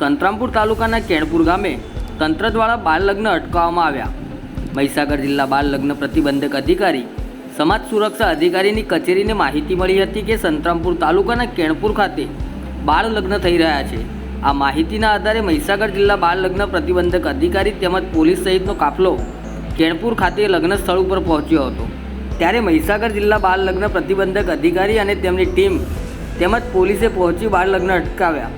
સંતરામપુર તાલુકાના કેણપુર ગામે તંત્ર દ્વારા બાળ લગ્ન અટકાવવામાં આવ્યા. મહીસાગર જિલ્લા બાળ લગ્ન પ્રતિબંધક અધિકારી, સમાજ સુરક્ષા અધિકારીની કચેરીને માહિતી મળી હતી કે સંતરામપુર તાલુકાના કેણપુર ખાતે બાળ લગ્ન થઈ રહ્યા છે. આ માહિતીના આધારે મહીસાગર જિલ્લા બાળ લગ્ન પ્રતિબંધક અધિકારી તેમજ પોલીસ સહિતનો કાફલો કેણપુર ખાતે લગ્ન સ્થળ ઉપર પહોંચ્યો હતો. ત્યારે મહીસાગર જિલ્લા બાળ લગ્ન પ્રતિબંધક અધિકારી અને તેમની ટીમ તેમજ પોલીસે પહોંચી બાળ લગ્ન અટકાવ્યા.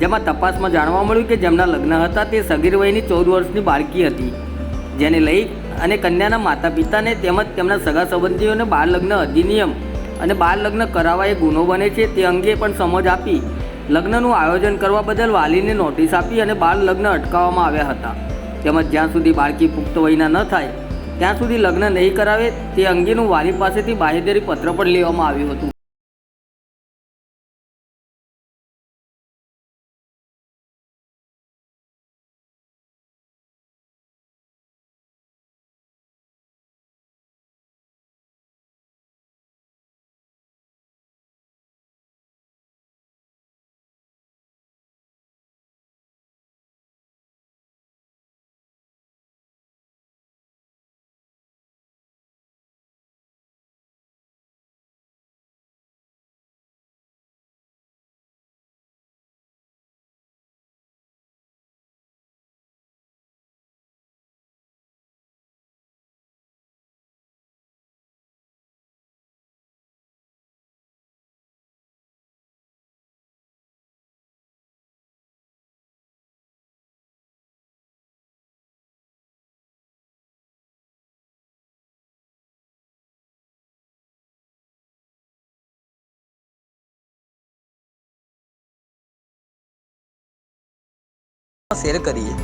જેમાં તપાસમાં જાણવા મળ્યું કે જેમના લગ્ન હતા તે સગીર વયની ચૌદ વર્ષની બાળકી હતી. જેને લઈ અને કન્યાના માતા પિતાને તેમજ તેમના સગા સંબંધીઓને બાળ લગ્ન અધિનિયમ અને બાળ લગ્ન કરાવવા એ ગુનો બને છે તે અંગે પણ સમજ આપી લગ્નનું આયોજન કરવા બદલ વાલીને નોટિસ આપી અને બાળ લગ્ન અટકાવવામાં આવ્યા હતા. તેમજ જ્યાં સુધી બાળકી પુખ્ત વયના ન થાય, ત્યાં સુધી લગ્ન નહીં કરાવે તે અંગેનું વાલી પાસેથી બાહેધરી પત્ર પણ લેવામાં આવ્યું હતું. ਸੇਲ ਕਰੀਏ।